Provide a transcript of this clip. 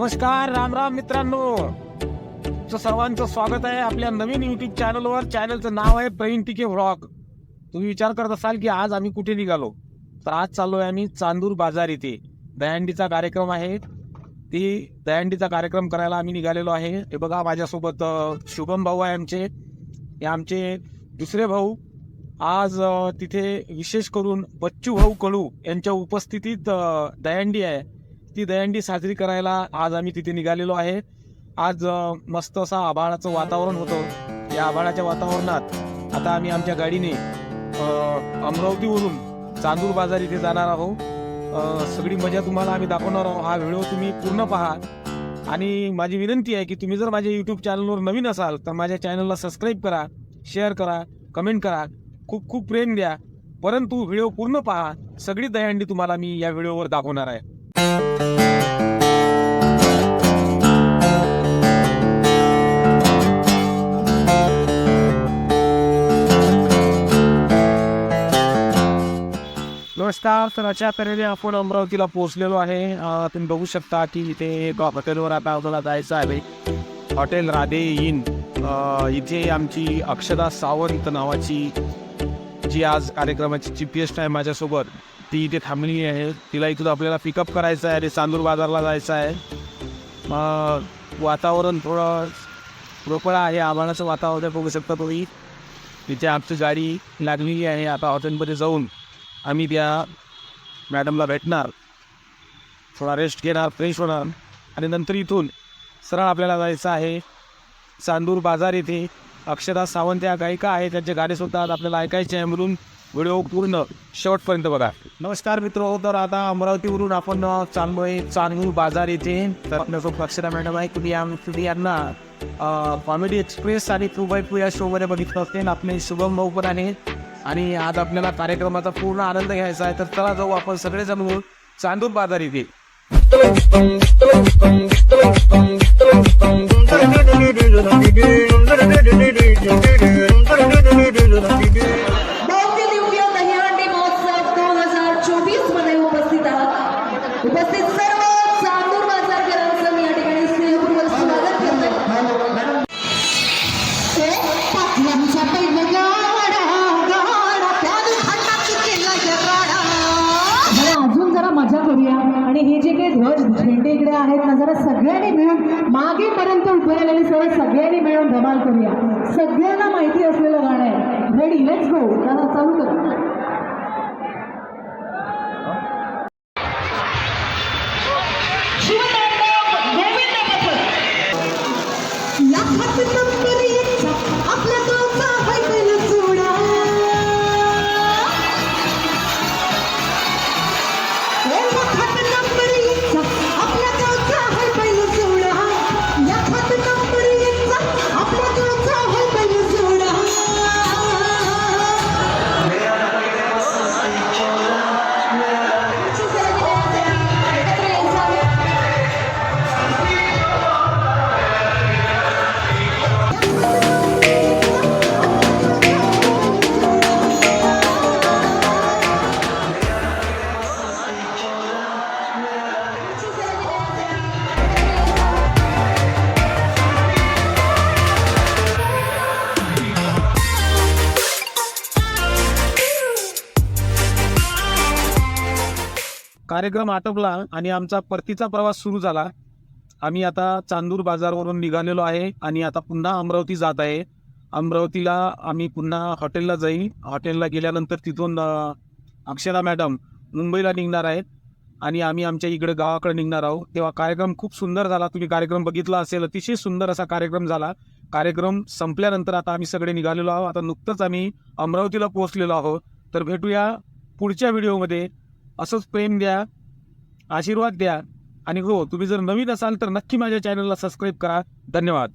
नमस्कार राम राम मित्रांनो. सर्वांचं स्वागत आहे आपल्या नवीन युट्यूब चॅनलवर चॅनलचं नाव आहे प्रवीण टिके व्लॉग तुम्ही विचार करत असाल की आज आम्ही कुठे निघालो? तर आज चाललो आहे आम्ही चांदूर बाजार इथे. दहंडीचा कार्यक्रम आहे. ती दहंडीचा कार्यक्रम करायला आम्ही निघालेलो आहे. हे बघा माझ्यासोबत शुभम भाऊ आहे आमचे. हे आमचे दुसरे भाऊ. आज तिथे विशेष करून बच्चू भाऊ कडू यांच्या उपस्थितीत दहंडी आहे. ती दहंडी साजरी करायला आज आम्ही तिथे निघालेलो आहे. आज मस्त असं आभाळाचं वातावरण होतं. या आभाळाच्या वातावरणात आता आम्ही आमच्या गाडीने अमरावतीवरून चांदूर बाजार इथे जाणार आहोत. सगळी मजा तुम्हाला आम्ही दाखवणार आहोत. हा व्हिडिओ तुम्ही पूर्ण पहा. आणि माझी विनंती आहे की तुम्ही जर माझ्या यूट्यूब चॅनलवर नवीन असाल तर माझ्या चॅनलला सबस्क्राईब करा शेअर करा कमेंट करा. खूप खूप प्रेम द्या. परंतु व्हिडिओ पूर्ण पहा. सगळी दहीहंडी तुम्हाला मी या व्हिडिओवर दाखवणार आहे. नमस्कार तर अशा तऱ्हेने आपण अमरावतीला पोहोचलेलो आहे. तुम्ही बघू शकता की इथे हॉटेलवर आता आपल्याला जायचं आहे. Hotel Radhe inn. इथे आमची अक्षदा सावंत नावाची जी आज कार्यक्रमाची चीफ गेस्ट आहे माझ्यासोबत. ती इथे थांबली आहे. तिला इथून आपल्याला पिकअप करायचं आहे. आणि चांदूर बाजारला जायचं आहे. मग वातावरण थोडं रोपळा आहे. आभाळाचं वातावरण बघू शकता तुम्ही. तिथे आमची गाडी लागलेली आहे. आता हॉटेलमध्ये जाऊन आम्ही त्या मॅडमला भेटणार. थोडा रेस्ट घेणार फ्रेश होणार. आणि नंतर इथून सरळ आपल्याला जायचं आहे. चांदूर बाजार येथे अक्षदा सावंत या गायिका आहे त्यांचे गाणेसुद्धा आज आपल्याला ऐकायचे आहे. म्हणून व्हिडिओ पूर्ण शेवटपर्यंत बघा. नमस्कार मित्र तर आता अमरावतीवरून आपण अ, चाललोय बाजार येथे तर अक्षरा मॅडम आहे. तुम्ही आम- तुम्ही यांना कॉमेडी एक्सप्रेस आणि टू बाय टू या शोमध्ये बघितलं असेल. आपले शुभम भाऊ पण आहे आणि आज आपल्याला कार्यक्रमाचा पूर्ण आनंद घ्यायचा आहे. तर चला जाऊ आपण सगळेजण मिळून चांदूर बाजार येथे. जरा मजा करूया आणि हे जे काही ध्वज झेंडे इकडे आहेत ना जरा सगळ्यांनी मिळून मागेपर्यंत उभे राहिलेले सर्व सगळ्यांनी मिळून धमाल करूया. सगळ्यांना माहिती असलेलं गाणं आहे. रेडी लेट्स गो जरा चालू करू. कार्यक्रम आटोपला आणि आमचा परतीचा प्रवास सुरू झाला. आम्ही आता चांदूर बाजारवरून निघालेलो आहे आणि आता पुन्हा अमरावती जात आहे. अमरावतीला आम्ही पुन्हा हॉटेलला जाईल. हॉटेलला गेल्यानंतर तिथून अक्षरा मॅडम मुंबईला निघणार आहेत आणि आम्ही आमच्या इकडे गावाकडे निघणार आहोत. तेव्हा कार्यक्रम खूप सुंदर झाला. तुम्ही कार्यक्रम बघितला असेल अतिशय सुंदर असा कार्यक्रम झाला. कार्यक्रम संपल्यानंतर आता आम्ही सगळे निघालेलो आहोत. आता नुकतंच आम्ही अमरावतीला पोहोचलेलो आहोत. तर भेटूया पुढच्या व्हिडिओमध्ये. असंच प्रेम द्या. आशीर्वाद द्या. आणि हो तुम्ही जर नवीन असाल तर नक्की माझ्या चॅनलला सबस्क्राईब करा. धन्यवाद.